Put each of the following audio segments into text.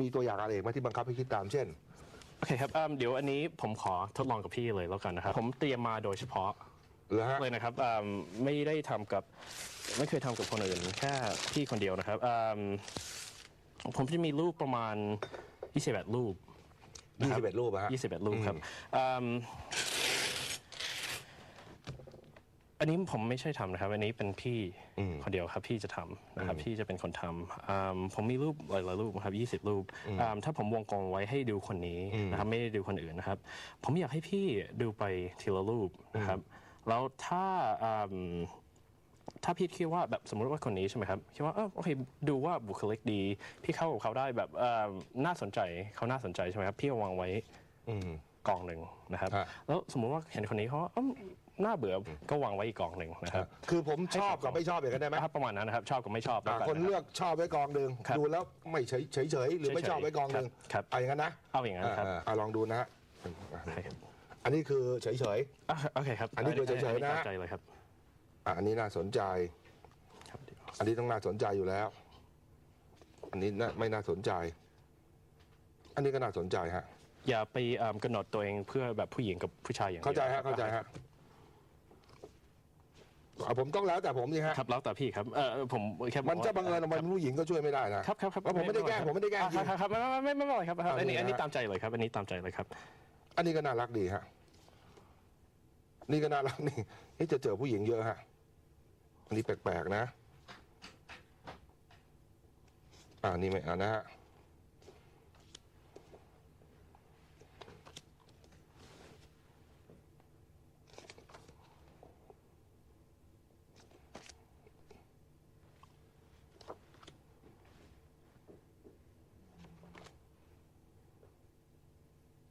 มีตัวอย่างอะไรอีกไหมที่บังคับให้คิดตามเช่น โอเคครับเอิ่มเดี๋ยวอันนี้ผมขอทดลองกับพี่เลยแล้วกันนะครับ ผมเตรียมมาโดยเฉพาะเหรอฮะเลยนะครับเอิ่มไม่ได้ทำกับไม่เคยทำกับคนอื่นแค่พี่คนเดียวนะครับเอิ่มผมจะมีรูปประมาณ21รูป ยี่สิบเอ็ดรูปอะฮะ 21รูปครับเอิ่ม อันนี้ผมไม่ใช่ทำนะครับ อันนี้เป็นพี่คนเดียวครับ พี่จะทำนะครับ พี่จะเป็นคนทำอืมผมมีรูปหลายๆรูปครับ20 รูปอืมถ้าผมวงกลมไว้ให้ดูคนนี้นะครับ ไม่ได้ดูคนอื่นนะครับ ผมอยากให้พี่ดูไปทีละรูปนะครับ แล้วถ้าอืมถ้าพี่คิดว่าแบบสมมติว่าคนนี้ใช่ไหมครับคิดว่าเออโอเคดูว่าบุคลิกดี พี่เข้ากับเขาได้แบบเอ่อน่าสนใจเขาน่าสนใจใช่ไหมครับพี่เอาวางไว้อืมกองหนึ่งนะครับฮะแล้วสมมุติว่าเห็นคนนี้เขาว่าเอ้ม น่าเบื่อก็วางไว้อีกกองหนึ่งนะครับคือผมชอบกับไม่ชอบอย่างนั้นได้ไหมนะครับประมาณนั้นนะครับชอบกับไม่ชอบอ่าแล้วคนเลือกชอบไว้กองหนึ่งครับดูแล้วไม่เฉยเฉยเฉยหรือไม่ชอบไว้กองหนึ่งครับเอาอย่างนั้นนะเอาอย่างนั้นครับอ่าอ่าลองดูนะฮะใช่ครับอันนี้คือเฉยเฉยอะโอเคครับอันนี้คือเฉยๆนะอัตามใจเลยครับๆอะอันนี้น่าสนใจครับเดี๋ยวอันนี้ต้องน่าสนใจอยู่แล้ว อันนี้น่าไม่น่าสนใจ อันนี้ก็น่าสนใจฮะอย่าไปเอิ่มกำหนดตัวเองเพื่อแบบผู้หญิงกับผู้ชายอย่างดียวเข้าใจฮะเข้าใจฮะ อะผมต้องแล้วแต่ผมสิฮะครับแล้วแต่พี่ครับเออผมแค่บอกมันจะบังเอิญว่ามันผู้หญิงก็ช่วยไม่ได้นะครับครับครับแล้วผมไม่ได้แกล้งผมไม่ได้แกล้งจริอะงครับครับไม่ไม่ไม่ไม่ไม่เป็นไรครับครับเอาอันนี้ดีนะอันนี้ตามใจเลยครับ อันนี้ตามใจเลยครับ อันนี้ก็น่ารักดีฮะ นี่ก็น่ารักนี่นี่จะเจอผู้หญิงเยอะฮะ อันนี้แปลกๆนะ อ่านี่ไม่อ่านนะฮะ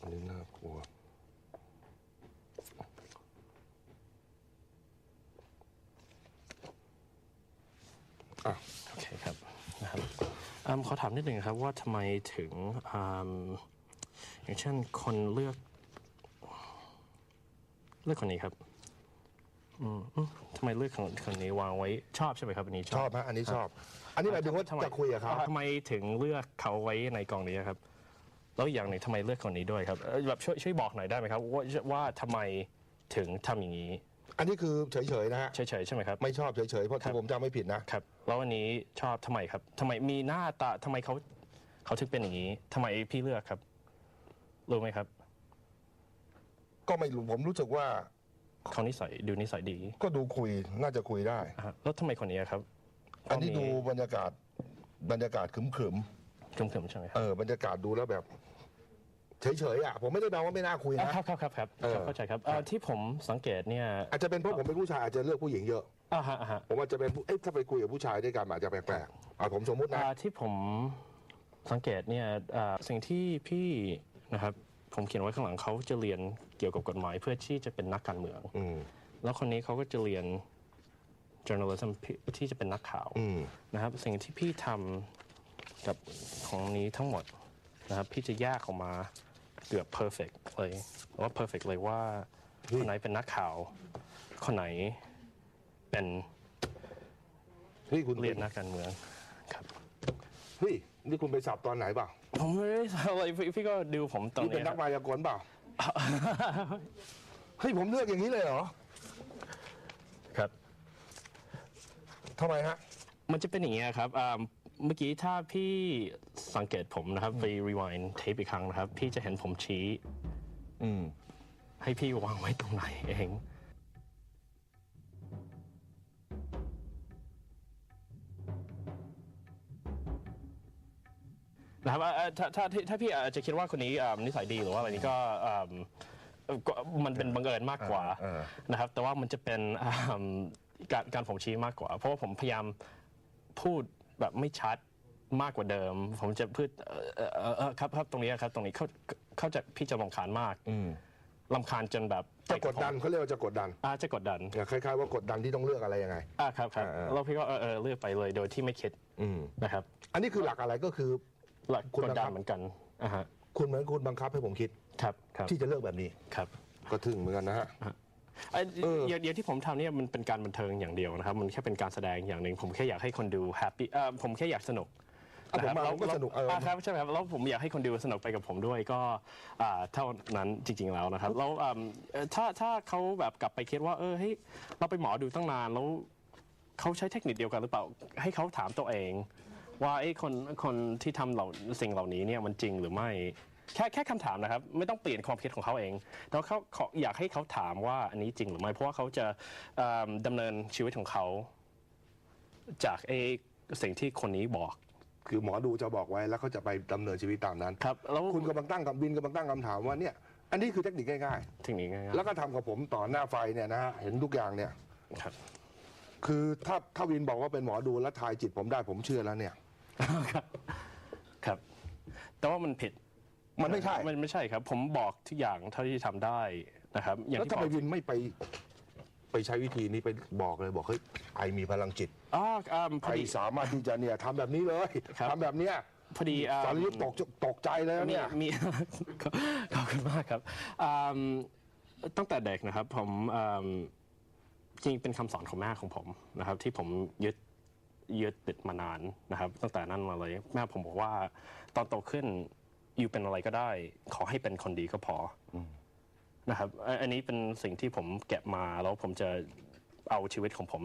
อันนี้น่ากลัว อะ โอเคครับนะครับอืม ขอถามนิดหนึ่งครับว่าทำไมถึงอืมอย่างเช่นคนเลือก เลือกคนนี้ครับอืมอืมทำไมเลือกคนคนนี้วางไว้ชอบใช่ไหมครับอันนี้ชอบฮะอันนี้ชอบ อันนี้หมายถึงว่าทำไมจะคุยกับเขาทำไมถึงเลือกเขาไว้ในกองนี้ครับ แล้วอย่างหนึ่งทำไมเลือกคนนี้ด้วยครับเอ่อแบบช่วยช่วยบอกหน่อยได้ไหมครับ ว่าว่าทำไมถึงทำอย่างนี้ อันนี้คือเฉยๆนะฮะเฉยๆใช่ไหมครับ ไม่ชอบเฉยๆเพราะถ้าผมจำไม่ผิดนะครับ แล้ววันนี้ชอบทำไมครับทำไมมีหน้าตาทำไมเขาเขาถึงเป็นอย่างนี้ทำไมพี่เลือกครับ รู้ไหมครับก็ไม่รู้ผมรู้สึกว่าเขานิสัยดูนิสัยดีก็ดูคุยน่าจะคุยได้ อะแล้วทำไมคนนี้ครับอันนี้ดูบรรยากาศบรรยากาศขึมขึมๆใช่ไหมคๆรับเออบรรยากาศดูแล้วแบบ เฉยๆอะผมไม่ได้แปลว่าไม่น่าคุยอะนะ ครับครับครับครับเออ เข้าใจครับเอ่อที่ผมสังเกตเนี่ยอาจจะเป็นเพราะผมเป็นผู้ชายอาจจะเลือกผู้หญิงเยอะ อ่าฮะอ่าฮะผมอาจจะเป็นผู้เอ๊ะถ้าไปคุยกับผู้ชายด้วยกันอาจจะแปลกๆอ่าผมสมมุตินะ อ่าที่ผมสังเกตเนี่ยอ่าสิ่งที่พี่นะครับผมเขียนไว้ข้างหลังเขาจะเรียนเกี่ยวกับกฎหมาย เพื่อที่จะเป็นนักการเมือง อืมแล้วคนนี้เขาก็จะเรียน journalism ที่จะเป็นนักข่าวอืมนะครับ สิ่งที่พี่ทำกับของนี้ทั้งหมดนะครับ พี่จะแยกออกมา เกือบ perfect เลยว่า perfect เลยว่า คนไหนเป็นนักข่าว คนไหนเป็นนี่คุณเรียนนักการเมืองครับเฮ้ยนี่คุณไปสับตอนไหนเปล่าผมไม่ได้ทำอะไรพี่พี่ก็ดูผมตอนนี่เป็นนี้นักมายากลเปล่าเฮ้ยผมเลือกอย่างนี้เลยเหรอครับทำไมฮะมันจะเป็นอย่างเงี้ยครับอ่า เมื่อกี้ถ้าพี่สังเกตผมนะครับ ไป rewind เทปอีกครั้งนะครับ พี่จะเห็นผมชี้ อืม ให้พี่วางไว้ตรงไหนเอง นะครับอ่าอ่าถ้าถ้าถ้าถ้าพี่อาจจะคิดว่าคนนี้อ่านิสัยดีหรือว่าอะไรนี้ก็อ่าเอ่อก็มันเป็นบังเอิญมากกว่าเออ นะครับ แต่ว่ามันจะเป็นอ่าการการผมชี้มากกว่า เพราะว่าผมพยายามพูด แบบไม่ชัดมากกว่าเดิม ผมจะพูดเอ่อเอ่อเอ่อเอ่อครับครับตรงนี้ครับตรงนี้เขาเขาจะพี่จะรำคาญมากอืมลำคาญจนแบบจะกดดันเขาเรียกว่าจะกดดันอาจะกดดันเนี่ยคล้ายๆว่ากดดันที่ต้องเลือกอะไรยังไง อ่าครับครับอ่าแล้วพี่ก็เออเออเลือกไปเลยโดยที่ไม่คิดอืมนะครับอันนี้คือหลักอะไรก็คือ หลักคุณกดดับังคันบเหมือนกันอ่าฮะคุณเหมือนคุณบังคับให้ผมคิด ครับครับที่จะเลือกแบบนี้ ครับ ก็ถึงเหมือนกันนะฮะ ไอ้เอออย่างอย่างที่ผมทำเนี่ยมันเป็นการบันเทิงอย่างเดียวนะครับ มันแค่เป็นการแสดงอย่างหนึ่งผมแค่อยากให้คนดูแฮปปี้เอ่อผมแค่อยากสนุกอะผมมาแล้วผมก็สนุกเอออ่าครับใช่ไหมครับแล้วผมอยากให้คนดูสนุกไปกับผมด้วยก็อ่าเท่านั้นจริง ๆแล้วนะครับแล้วอ่าเอ่อถ้าถ้าเขาแบบกลับไปคิดว่าเออเฮ้ยเราไปหมอดูตั้งนานแล้วเขาใช้เทคนิคเดียวกันหรือเปล่าให้เขาถามตัวเอง ว่าไอ้คนคนที่ทำเหล่าสิ่งเหล่านี้เนี่ยมันจริงหรือไม่ แค่แค่คำถามนะครับ ไม่ต้องเปลี่ยนความคิดของเขาเองแต่ว่าเขาเขาอยากให้เขาถามว่าอันนี้จริงหรือไม่ เพราะว่าเขาจะเอิ่มดำเนินชีวิตของเขา จากไอ้สิ่งที่คนนี้บอกคือหมอดูจะบอกไว้แล้วเขาจะไปดำเนินชีวิตตามนั้น ครับ แล้วคุณกำลังตั้งกับบินกำลังตั้งคำถามว่าเนี่ยอันนี้คือเทคนิคง่ายเทคนิคง่ายๆแล้วก็ทำกับผมต่อหน้าไฟเนี่ยนะฮะเห็นทุกอย่างเนี่ยๆครับ คือถ้าถ้าวินบอกว่าเป็นหมอดูแล้วทายจิตผมได้ผมเชื่อแล้วเนี่ย ครับ ครับ แต่ว่ามันผิด มันไม่ใช่ มันไม่ใช่ครับ ผมบอกทุกอย่างเท่าที่ทำได้นะครับ อย่างแล้วที่ทำบไมอกวินไม่ไป ไปใช้วิธีนี้ไปบอกเลยบอกเฮ้ยไอมีพลังจิตอ๋ออ่าพไออดี สามารถที่จะเนี่ยทำแบบนี้เลยครับ ทำแบบเนี้ยพอดีอ่า สารยุทธ์ตกตกใจเลยนะมีเนี่ย มี ขอบคุณมากครับอ่าตั้งแต่เด็กนะครับผมอ่าจริงเป็นคำสอนของแม่ของผมนะครับ ที่ผมยึดยึดติดมานานนะครับ ตั้งแต่นั้นมาเลย แม่ผมบอกว่าตอนโตขึ้น อยู่เป็นอะไรก็ได้ ขอให้เป็นคนดีก็พออนะครับอะอันนี้เป็นสิ่งที่ผมเก็บมาแล้วผมจะเอาชีวิตของผม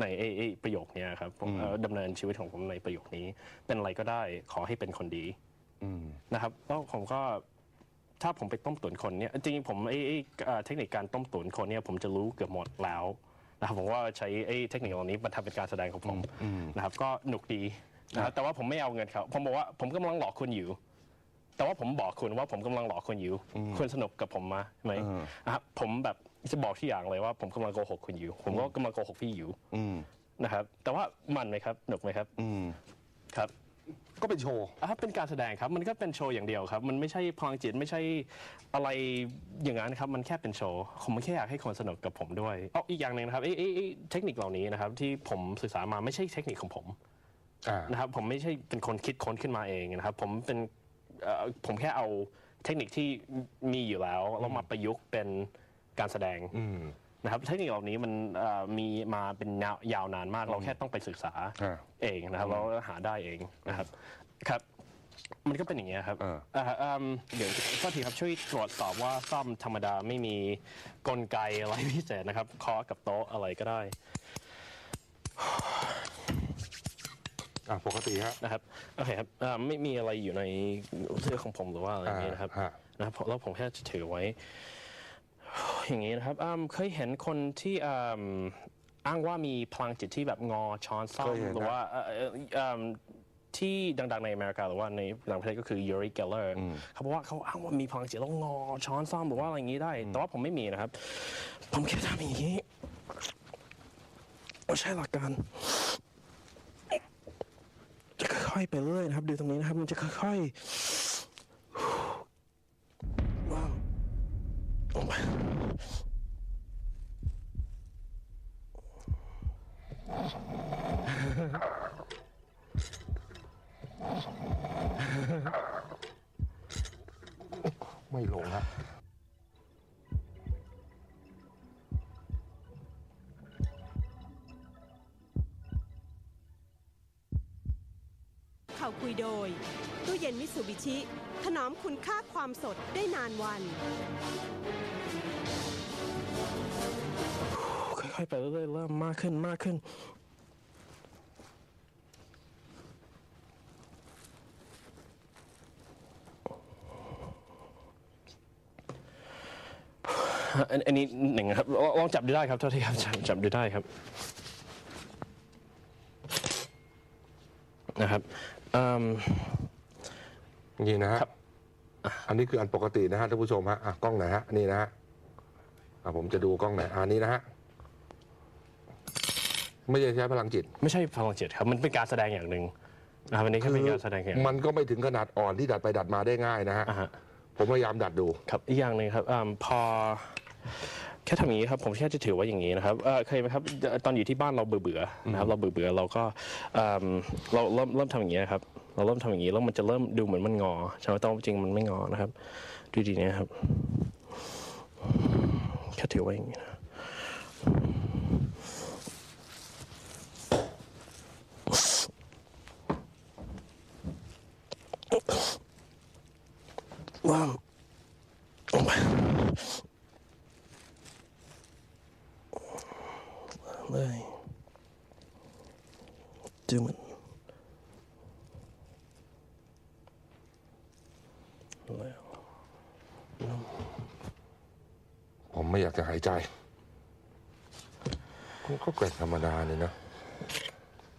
ในไอ้ไอ้ประโยคเนี้ยครับผมเอ่อดำเนินชีวิตของผมในประโยคนี้ เป็นอะไรก็ได้ขอให้เป็นคนดีนะครับแล้วผมก็ถ้าผมไปต้มตุ๋นคนเนี่ยจริงๆผมไอ้ไอ้เอ่อเทคนิคการต้มตุ๋นคนเนี่ยผมจะรู้เกือบหมดแล้วนะครับผมว่าใช้ไอ้เทคนิคเหล่านี้มาทำเป็นการแสดงของผมนะครับก็หนุกดีนะครับแต่ว่าผมไม่เอาเงินเขาผมบอกว่าผมกำลังหลอกคุณอยู่ แต่ว่าผมบอกคุณว่าผมกำลังหลอกคุณอยู่ คุณสนุกกับผมมาไหมนะครับผมแบบจะบอกที่อย่างเลยว่าผมกำลังโกหกคุณอยู่ ผมก็กำลังโกหกพี่อยู่นะครับ แต่ว่ามันไหมครับหนุกไหมครับครับก็เป็นโชว์อะเป็นการแสดงครับมันก็เป็นโชว์อย่างเดียวครับ มันไม่ใช่พลังจิตไม่ใช่อะไรอย่างนั้นครับมันแค่เป็นโชว์ผมแค่อยากให้คนสนุกกับผมด้วยเอาอีกอย่างหนึ่งนะครับไอ้ไอ้ไอ้เทคนิคเหล่านี้นะครับ ที่ผมศึกษามาไม่ใช่เทคนิคของผมอ่านะครับผมไม่ใช่เป็นคนคิดค้นขึ้นมาเองนะครับ ผมเป็นเอ่อ ผมแค่เอาเทคนิคที่มีอยู่แล้วแล้วมาประยุกต์เป็นการแสดงนะครับเทคนิคเหล่านี้มันเอ่อมีมาเป็นยาวยาวนานมาก เราแค่ต้องไปศึกษาอ่าเองนะครับเราหาได้เองนะครับครับ มันก็เป็นอย่างเงี้ยครับอ่าอ่าอืมเดี๋ยวก็ทีครับช่วยตรวจสอบว่าซ่อมธรรมดาไม่มีกลไกอะไรพิเศษนะครับเคาะกับโต๊ะอะไรก็ได้ อะปกติฮะ นะครับโอเคครับอ่าไม่มีอะไรอยู่ในเสื้อของผมหรือว่าอะไรอย่างนี้นะครับอ่าฮะ นะครับแล้วผมแค่จะถือไว้ อย่างนี้นะครับอ่าเคยเห็นคนที่อ่าอ้างว่ามีพลังจิตที่แบบงอช้อนซ่อเคมยเห็นนะ หรือว่าเอ่อเอ่ออ่าที่ดังๆในอเมริกาหรือว่าในต่างประเทศก็คือยูริเกลเลอร์เขาบอกว่าเขาอ้างว่ามีพลังจิตแล้วงอช้อนซ่อมหรือว่าอะไรอย่างนี้ได้ แต่ว่าผมไม่มีนะครับ ผมแค่ทำอย่างนี้ไม่ใช่หลักการจะค่ อยๆไปเรื่อยนะครับ ดูตรงนี้นะครับ มันจะค่อยๆว้าวลงไปไม่ลงฮะข่าวคุยโดย ตู้เย็ นมิตซูบิชิ ถนอมคุณค่าความสดได้นานวัน ค่อยๆไปเรื่อยๆเริ่มมากขึ้นมากขึ้น อันอันนี้หนึ่งครับลองลองจับดูได้ครับเท่าที่ครับจับจับดูได้ครับนะครับอืม นี่นะฮะครับอันนี้คืออันปกตินะฮะท่านผู้ชมฮะอะกล้องไหนฮะนี่นะฮะอะผมจะดูกล้องไหนอันนี้นะฮะไม่ใช่ใช้พลังจิต ไม่ใช่พลังจิตครับ มันเป็นการแสดงอย่างหนึ่งนะครับอันนี้ก็เป็นการแสดงอย่างหนึ่งมันก็ไม่ถึงขนาดอ่อนที่ดัดไปดัดมาได้ง่ายนะฮะอ่าฮะผมพยายามดัดดู ครับอีกอย่างหนึ่งครับอมพอ แค่ทำอย่างนี้ครับผมแค่จะถือไว้อย่างนี้นะครับเอ่อเคยไหมครับเอ่อตอนอยู่ที่บ้านเราเบื่อเบื่อๆนะครับเราเบื่อเบื่อๆเราก็อืมเราเริ่มเริ่มทำอย่างนี้นะครับเราเริ่มทำอย่างนี้แล้วมันจะเริ่มดูเหมือนมันงอใช่ไหมแต่ว่าจริงมันไม่งอนะครับ ดูดีนะครับแค่ถือไว้อย่างนี้นะ วางลงไปวางเลยดูมันแล้ว ผม ไม่อยากจะหายใจก็แกว่งธรรมดาเนี่ยนะ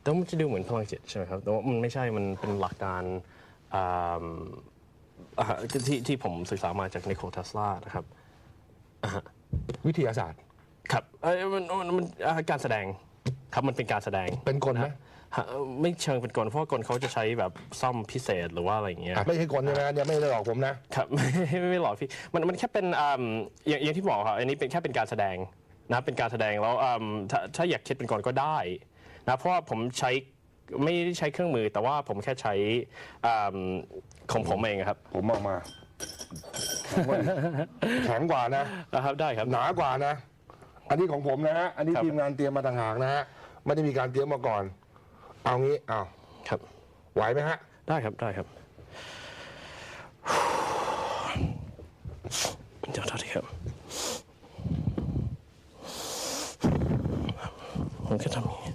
แต่ว่ามันจะดูเหมือนพลังจิตใช่ไหมครับ แต่ว่ามันไม่ใช่ มันเป็นหลักการอ่าอ่าที่ที่ผมศึกษามาจากนิโคลเทสลานะครับวิทยาศาสตร์ ครับเอ้ยมันมันมันอ่าการแสดงครับมันเป็นการแสดง เป็นกลไหมฮะ ไม่เชิงเป็นกลเพราะว่ากลเขาจะใช้แบบซ่อมพิเศษหรือว่าอะไรอย่างเงี้ย อะไม่ใช่กลใช่ไหมเนี่ยไม่ได้หลอกผมนะ ครับ ไม่ไม่ไม่หลอกพี่ มันมันแค่เป็นอ่าอย่างอย่างที่บอกครับอันนี้เป็นแค่เป็นการแสดงนะเป็นการแสดงแล้วอ่าถ้าถ้าอยากคิดเป็นกลก็ได้นะเพราะว่าผมใช้ไม่ได้ใช้เครื่องมือ แต่ว่าผมแค่ใช้อ่าของผมเองครับผมเออกมาแข็งกว่านะ นะครับได้ครับ หนากว่านะ อันนี้ของผมนะฮะ อันนี้ครับ ทีมงานเตรียมมาต่างหากนะฮะ ไม่ได้มีการเตรียมมาก่อน เอางี้เอาครับ ไหวไหมฮะ ได้ครับได้ครับเดี๋ยวเท่าที่ครับผมก็ทำอย่างนี้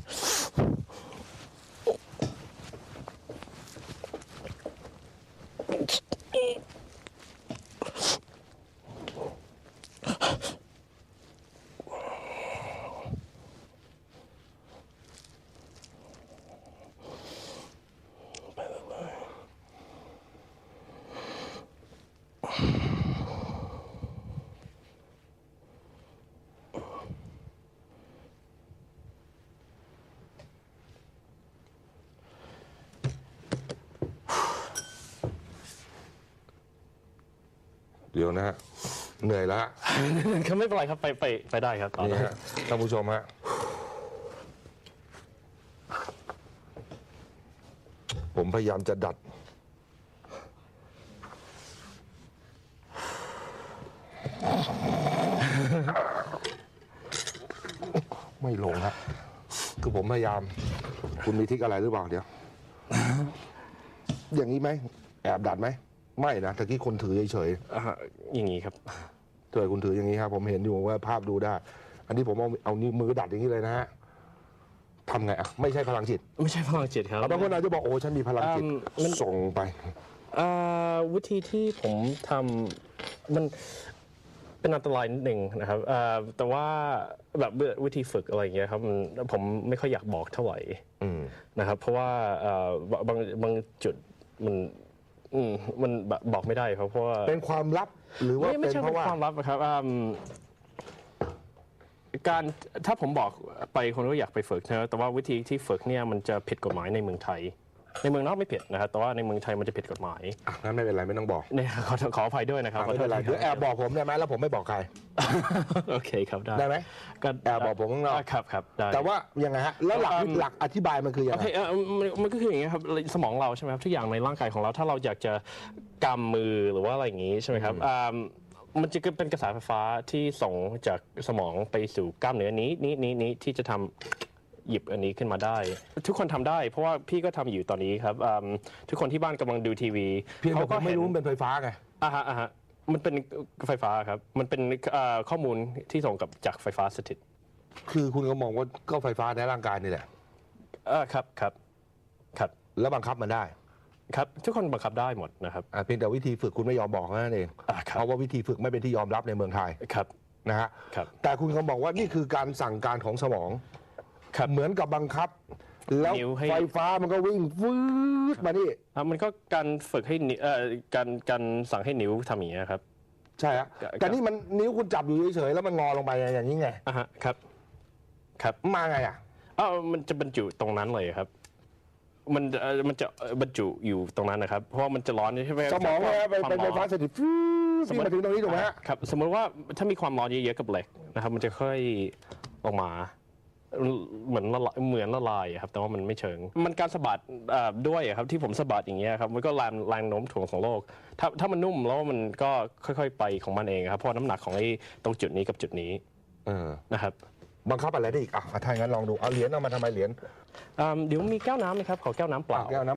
เดี๋ยวนะฮะเหนื่อยแล้วฮะก็ไม่เป็นไรครับไปไปไปได้ครับต่อนี่ได้ฮะท่านผู้ชมฮะผมพยายามจะดัด ไม่ลงฮะคือผมพยายาม คุณมีทริกอะไรหรือเปล่าเดี๋ยว อย่างนี้ไหมแอบดัดไหม ไม่นะตะกี้คนถือเฉยๆอ่าฮะอย่างนี้ครับเธอคุณถืออย่างนี้ครับ ผมเห็นอยู่ว่าภาพดูได้ อันนี้ผมเอาเอานิ้วมือดัดอย่างนี้เลยนะฮะทำไงอะไม่ใช่พลังจิตไม่ใช่พลังจิตครับบางคนอาจจะบอกโอ้ฉันมีพลังจิตอืมมัน ส่งไป อ่าวิธีที่ผมทำมันเป็นอันตรายนิดหนึ่งนะครับอ่าแต่ว่าแบบวิธีฝึกอะไรอย่างเงี้ยครับมันผมไม่ค่อยอยากบอกเท่าไหร่อืมนะครับ เพราะว่าอ่าบางบางจุดมัน อืมมันแบบบอกไม่ได้ครับเพราะว่าเป็นความลับหรือว่าไม่ไม่เป็นใช่เพเป็นราะว่า ความลับนะครับอืมการถ้าผมบอกไปคนก็อยากไปฝึกนะแต่ว่าวิธีที่ฝึกเนี่ยมันจะผิดกฎหมายในเมืองไทย ในเมืองนอกไม่ผิดนะครับแต่ว่าในเมืองไทยมันจะผิดกฎหมายอะงั้นไม่เป็นไรไม่ต้องบอกเนี่ยขอขออภัยด้วยนะครับอะไม่เป็นไรขเดี๋ยวแอบบอกผมได้ไหมแล้วผมไม่บอกใคร โอเคครับได้ได้ไหม ก็แอบบอกผมข้างนอกะครับครับได้ แต่ว่ายังไงฮะแล้วหลักอืมหลักอธิบายมันคือยังโอไง เคเอ่อมันมันก็คืออย่างนี้ครับสมองเราใช่ไหมครับทุกอย่างในร่างกายของเราถ้าเราอยากจะกำมือหรือว่าอะไรอย่างนี้ใช่ไหมครับอ่ามันจะเป็นกระแสไฟฟ้าที่ส่งจากสมองไปสู่กล้ามเนื้อนี้นี้นี้นี้ที่จะทำ หยิบอันนี้ขึ้นมาได้ ทุกคนทำได้ เพราะว่าพี่ก็ทำอยู่ตอนนี้ครับอ่าทุกคนที่บ้านกำลังดูทีวีเพียงแต่ผมไม่รู้ห็มันเป็นไฟฟ้าไง อ่าฮะอ่าฮะมันเป็นไฟฟ้าครับ มันเป็นอ่าข้อมูลที่ส่งกับจากไฟฟ้าสถิตคือคุณก็มองว่าก็ไฟฟ้าในร่างกายนี่แหละ อ่าครับครับครับแล้วบังคับมันได้ครับ ทุกคนบังคับได้หมดนะครับอะเพียงแต่วิธีฝึกคุณไม่ยอมบอกนั่นเองอ่าครับเพราะว่าวิธีฝึกไม่เป็นที่ยอมรับในเมืองไทยครับนะฮะครับแต่คุณก็บอกว่านี่คือการสั่งการของสมอง ครับเหมือนกับบังคับ แล้วนิ้วให้ ไฟฟ้ามันก็วิ่งฟืดมานี่ อะมันก็การฝึกให้นิ้วเอ่อการการสั่งให้นิ้วทำอย่างนี้ยครับ ใช่ฮะครับ แต่นี่มันนิ้วคุณจับอยู่เฉยๆแล้วมันงอลงไปอย่างนี้ไง อะฮะครับครับมาไงอะ อ้าวมันจะบรรจุตรงนั้นเลยครับ มันเอ่อมันจะบรรจุอยู่ตรงนั้นนะครับ เพราะว่ามันจะร้อนใช่ไหมสมองเนี่ยเป็นเป็นไฟฟ้าควมร้อนสถิตฟืดวิ่งมาถึงตรงนี้ถูกไหมฮะ ครับ สมมติว่าถ้ามีความร้อนเยอะๆกับเหล็กนะครับ มันจะค่อยออกมา เหมือนละลายเหมือนละลายอะครับแต่ว่ามันไม่เชิง มันการสะบัดเอ่อด้วยอะครับที่ผมสะบัดอย่างเงี้ยครับมันก็แรงแรงโน้มถ่วงของโลก ถ้าถ้ามันนุ่มแล้วมันก็ค่อยๆไปของมันเองครับเพราะว่าน้ำหนักของไอ้ตรงจุดนี้กับจุดนี้เออนะครับบังคับอะไรได้อีกอะถ้าอย่างนั้นลองดูเอาเหรียญเอามาทำไมเหรียญอ่าเดี๋ยวมีแก้วน้ำไหมครับขอแก้วน้ำเปล่า แก้วน้ำ